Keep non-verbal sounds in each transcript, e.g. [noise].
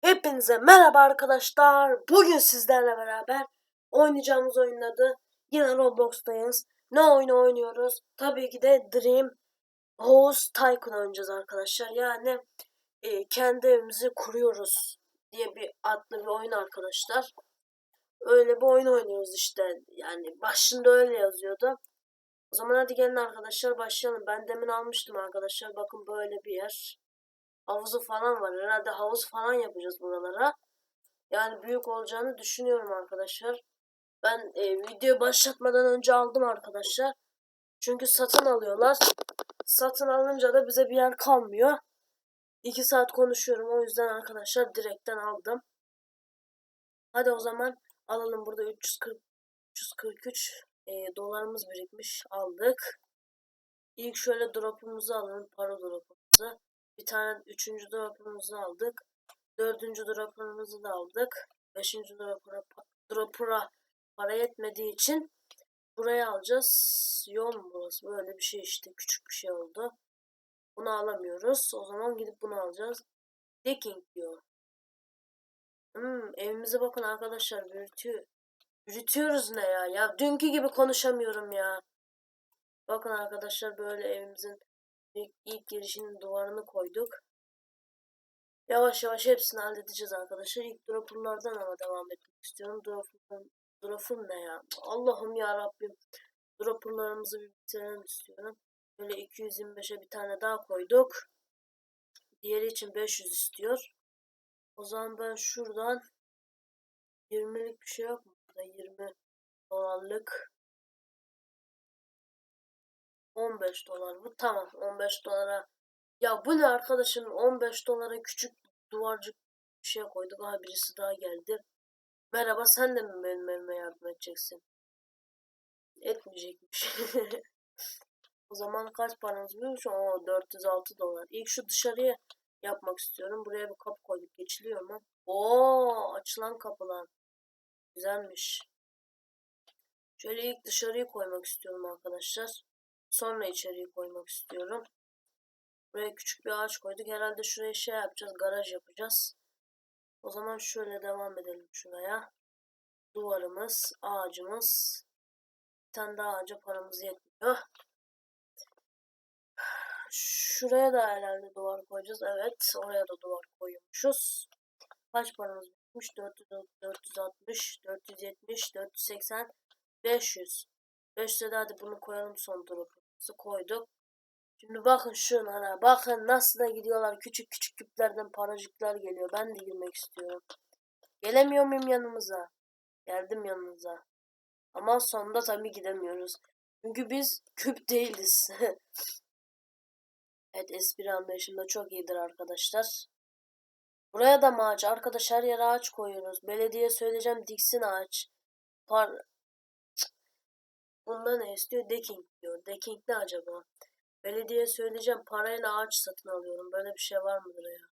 Hepinize merhaba arkadaşlar. Bugün sizlerle beraber oynayacağımız oyunun adı yine Roblox'tayız. Ne oyunu oynuyoruz? Tabii ki de Dream House Tycoon oynayacağız arkadaşlar. Yani e, kendi evimizi kuruyoruz diye bir adlı bir oyun arkadaşlar. Öyle bir oyun oynuyoruz işte. Yani başında öyle yazıyordu. O zaman hadi gelin arkadaşlar başlayalım. Ben demin almıştım arkadaşlar. Bakın böyle bir yer havuzu falan var. Herhalde havuz falan yapacağız buralara. Yani büyük olacağını düşünüyorum arkadaşlar. Ben e, video başlatmadan önce aldım arkadaşlar. Çünkü satın alıyorlar. Satın alınca da bize bir yer kalmıyor. 2 saat konuşuyorum o yüzden arkadaşlar direkten aldım. Hadi o zaman alalım burada 340 343 e, dolarımız birikmiş aldık. İlk şöyle drop'umuzu alalım para drop'umuzu. Bir tane üçüncü drop'umuzu aldık. Dördüncü drop'umuzu da aldık. Beşinci drop'a, drop'a para yetmediği için buraya alacağız. Yol mu burası? Böyle bir şey işte. Küçük bir şey oldu. Bunu alamıyoruz. O zaman gidip bunu alacağız. Decking diyor. Hmm, evimize bakın arkadaşlar. Büyütüyor. Büyütüyoruz ne ya? Ya dünkü gibi konuşamıyorum ya. Bakın arkadaşlar böyle evimizin ilk, girişinin duvarını koyduk. Yavaş yavaş hepsini halledeceğiz arkadaşlar. İlk dropperlardan ama devam etmek istiyorum. Dropper, dropper ne ya? Allah'ım ya Rabbim. Dropperlarımızı bir bitirelim istiyorum. Böyle 225'e bir tane daha koyduk. Diğeri için 500 istiyor. O zaman ben şuradan 20'lik bir şey yok mu? Burada 20 dolarlık 15 dolar bu. Tamam 15 dolara. Ya bu ne arkadaşım 15 dolara küçük duvarcık bir şey koyduk. Aha birisi daha geldi. Merhaba sen de mi benim evime yardım edeceksin? Etmeyecekmiş. [laughs] o zaman kaç paramız biliyor Oo 406 dolar. İlk şu dışarıya yapmak istiyorum. Buraya bir kapı koyduk. Geçiliyor mu? Oo açılan kapılar. Güzelmiş. Şöyle ilk dışarıyı koymak istiyorum arkadaşlar. Sonra içeriği koymak istiyorum. Buraya küçük bir ağaç koyduk. Herhalde şuraya şey yapacağız. Garaj yapacağız. O zaman şöyle devam edelim şuraya. Duvarımız, ağacımız. Bir tane daha ağaca paramız yetmiyor. Şuraya da herhalde duvar koyacağız. Evet. Oraya da duvar koyuyormuşuz. Kaç paramız bitmiş? 400, 460, 470, 480, 500. 500'e de hadi bunu koyalım son drop'umuzu koyduk. Şimdi bakın şunlara bakın nasıl da gidiyorlar küçük küçük küplerden paracıklar geliyor. Ben de girmek istiyorum. Gelemiyor muyum yanımıza? Geldim yanınıza. Ama sonunda tabii gidemiyoruz. Çünkü biz küp değiliz. [laughs] evet espri anlayışında çok iyidir arkadaşlar. Buraya da mı ağaç? Arkadaş her yere ağaç koyuyoruz. Belediye söyleyeceğim diksin ağaç. Par Bunda ne istiyor? Decking diyor. Decking ne acaba? Belediye söyleyeceğim parayla ağaç satın alıyorum. Böyle bir şey var mıdır ya?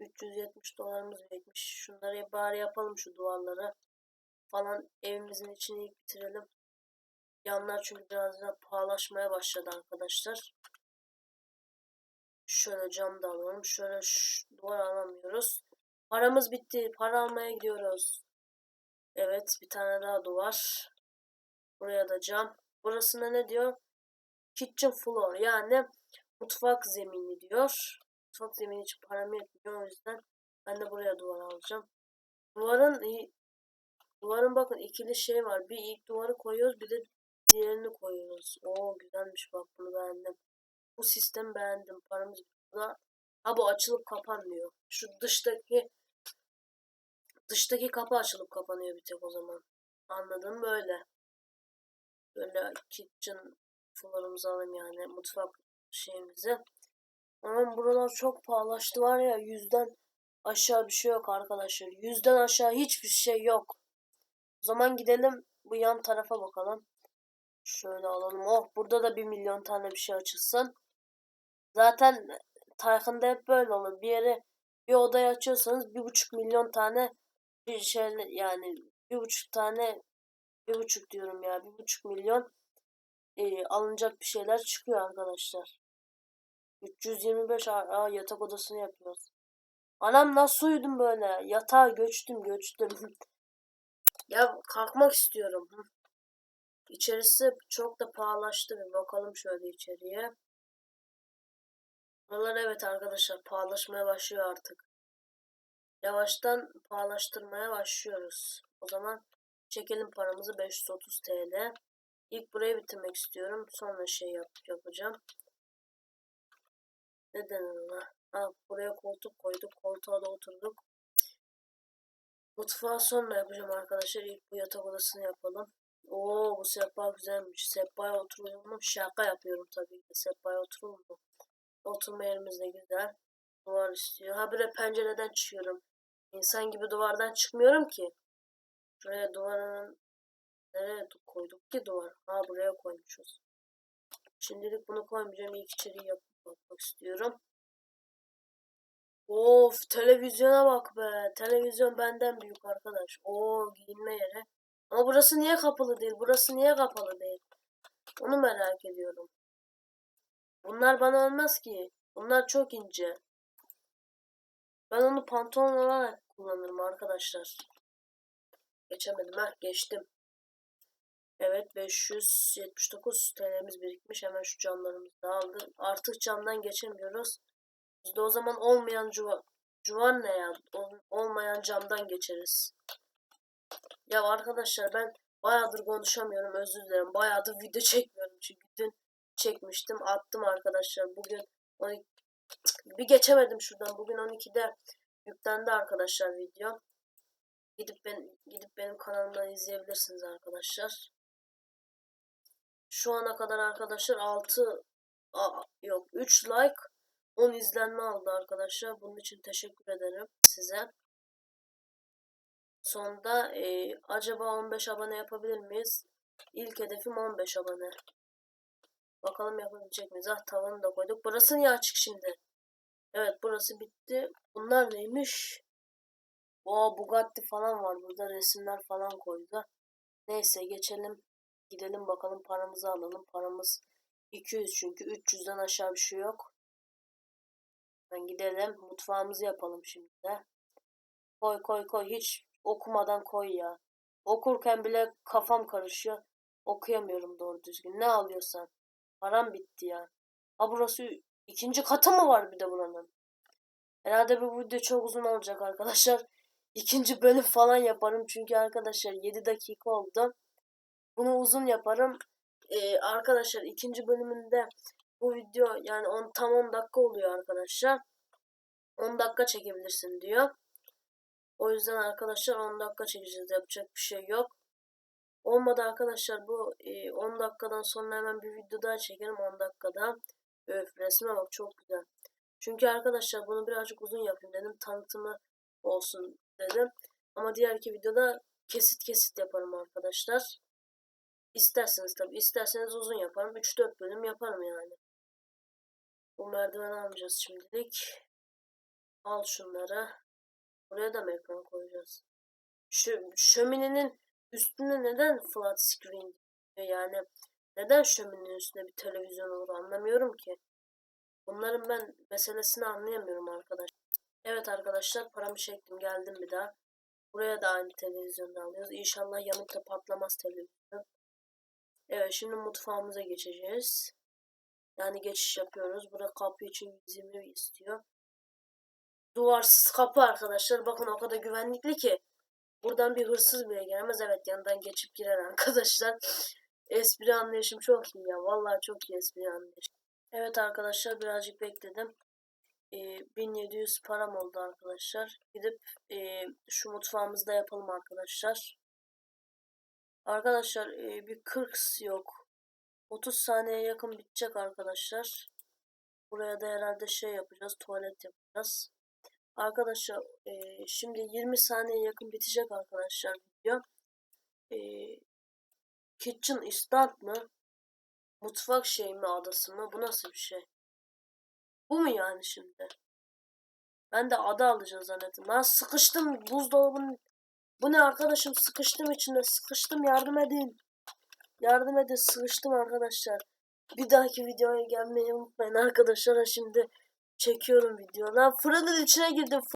370 dolarımız birikmiş. Şunları bari yapalım şu duvarları. Falan evimizin içini ilk bitirelim. Yanlar çünkü biraz da pahalaşmaya başladı arkadaşlar. Şöyle cam da alalım. Şöyle duvar alamıyoruz. Paramız bitti. Para almaya gidiyoruz. Evet bir tane daha duvar. Buraya da cam. Burasına ne diyor? Kitchen floor yani mutfak zemini diyor. Mutfak zemini için param yetmiyor o yüzden ben de buraya duvar alacağım. Duvarın duvarın bakın ikili şey var. Bir ilk duvarı koyuyoruz bir de diğerini koyuyoruz. Oo güzelmiş bak bunu beğendim. Bu sistem beğendim. Paramız burada. Ha bu açılıp kapanmıyor. Şu dıştaki dıştaki kapı açılıp kapanıyor bir tek o zaman. Anladım böyle. Böyle kitchen fularımızı alalım yani mutfak şeyimizi. Ama buralar çok pahalaştı var ya yüzden aşağı bir şey yok arkadaşlar. Yüzden aşağı hiçbir şey yok. O zaman gidelim bu yan tarafa bakalım. Şöyle alalım. Oh burada da bir milyon tane bir şey açılsın. Zaten Tayfun'da hep böyle olur. Bir yere bir odayı açıyorsanız bir buçuk milyon tane bir şey yani bir buçuk tane bir buçuk diyorum ya bir buçuk milyon e, alınacak bir şeyler çıkıyor arkadaşlar. 325 aa, yatak odasını yapıyoruz. Anam nasıl uyudum böyle? Yatağa göçtüm göçtüm. [laughs] ya kalkmak istiyorum. İçerisi çok da pahalaştı. Bir bakalım şöyle içeriye. Buralar evet arkadaşlar pahalaşmaya başlıyor artık. Yavaştan pahalaştırmaya başlıyoruz. O zaman çekelim paramızı 530 TL. İlk burayı bitirmek istiyorum. Sonra şey yap yapacağım. Ne denir ona? Ha, buraya koltuk koyduk. Koltuğa da oturduk. Mutfağı sonra yapacağım arkadaşlar. İlk bu yatak odasını yapalım. Oo bu sehpa güzelmiş. Sehpaya oturulur mu? Şaka yapıyorum tabii ki. Sehpaya oturulur mu? Oturma yerimiz de güzel. Duvar istiyor. Ha bir pencereden çıkıyorum. İnsan gibi duvardan çıkmıyorum ki. Şuraya duvarın nereye koyduk ki duvar? Ha buraya koymuşuz. Şimdilik bunu koymayacağım. İlk içeriği yapıp bakmak istiyorum. Of televizyona bak be. Televizyon benden büyük arkadaş. Oo giyinme yeri. Ama burası niye kapalı değil? Burası niye kapalı değil? Onu merak ediyorum. Bunlar bana olmaz ki. Bunlar çok ince. Ben onu pantolon olarak kullanırım arkadaşlar. Geçemedim ha geçtim. Evet 579 TL'miz birikmiş. Hemen şu camlarımızı da aldım. Artık camdan geçemiyoruz. Biz de o zaman olmayan cuva, cuvar ne ya? Olmayan camdan geçeriz. Ya arkadaşlar ben bayağıdır konuşamıyorum özür dilerim. Bayağıdır video [laughs] çekmiyorum çünkü dün çekmiştim attım arkadaşlar. Bugün 12, bir geçemedim şuradan. Bugün 12'de yüklendi arkadaşlar video. Gidip ben gidip benim kanalımdan izleyebilirsiniz arkadaşlar. Şu ana kadar arkadaşlar 6 a, yok 3 like 10 izlenme aldı arkadaşlar. Bunun için teşekkür ederim size. Sonunda e, acaba 15 abone yapabilir miyiz? İlk hedefim 15 abone. Bakalım yapabilecek miyiz? Ah tavanı da koyduk. Burası niye açık şimdi? Evet burası bitti. Bunlar neymiş? O Bugatti falan var. Burada resimler falan koydu. Neyse geçelim. Gidelim bakalım paramızı alalım. Paramız 200 çünkü 300'den aşağı bir şey yok. Ben gidelim. Mutfağımızı yapalım şimdi de. Koy koy koy. Hiç okumadan koy ya. Okurken bile kafam karışıyor. Okuyamıyorum doğru düzgün. Ne alıyorsan. Param bitti ya. Ha burası ikinci katı mı var bir de buranın? Herhalde bu video çok uzun olacak arkadaşlar. İkinci bölüm falan yaparım. Çünkü arkadaşlar 7 dakika oldu. Bunu uzun yaparım. Ee, arkadaşlar ikinci bölümünde bu video yani on, tam 10 dakika oluyor arkadaşlar. 10 dakika çekebilirsin diyor. O yüzden arkadaşlar 10 dakika çekeceğiz. Yapacak bir şey yok. Olmadı arkadaşlar bu e, 10 dakikadan sonra hemen bir video daha çekelim 10 dakikada. Öf resme bak çok güzel. Çünkü arkadaşlar bunu birazcık uzun yapayım dedim. Tanıtımı olsun dedim. Ama diğer iki videoda kesit kesit yaparım arkadaşlar. İsterseniz tabi isterseniz uzun yaparım. 3-4 bölüm yaparım yani. Bu merdiveni almayacağız şimdilik. Al şunları. Buraya da mı ekran koyacağız? Şu şöminenin üstünde neden flat screen yani neden şöminenin üstünde bir televizyon olur anlamıyorum ki. Bunların ben meselesini anlayamıyorum arkadaşlar. Evet arkadaşlar paramı çektim geldim bir daha. Buraya da aynı televizyonda alıyoruz. İnşallah yanıp patlamaz televizyon. Evet şimdi mutfağımıza geçeceğiz. Yani geçiş yapıyoruz. Burada kapı için 120 istiyor. Duvarsız kapı arkadaşlar. Bakın o kadar güvenlikli ki. Buradan bir hırsız bile giremez. Evet yanından geçip girer arkadaşlar. [laughs] espri anlayışım çok iyi ya. Vallahi çok iyi espri anlayışım. Evet arkadaşlar birazcık bekledim. Ee, 1700 param oldu arkadaşlar. Gidip e, şu mutfağımızda yapalım arkadaşlar. Arkadaşlar e, bir 40 yok. 30 saniye yakın bitecek arkadaşlar. Buraya da herhalde şey yapacağız. Tuvalet yapacağız. Arkadaşlar e, şimdi 20 saniye yakın bitecek arkadaşlar video. E, kitchen instant mı? Mutfak şey mi adası mı? Bu nasıl bir şey? Bu mu yani şimdi? Ben de ada alacağız zannettim. Ben sıkıştım buzdolabının. Bu ne arkadaşım sıkıştım içinde sıkıştım yardım edin. Yardım edin sıkıştım arkadaşlar. Bir dahaki videoya gelmeyi unutmayın arkadaşlar. Şimdi çekiyorum videolar. Fırının içine girdim.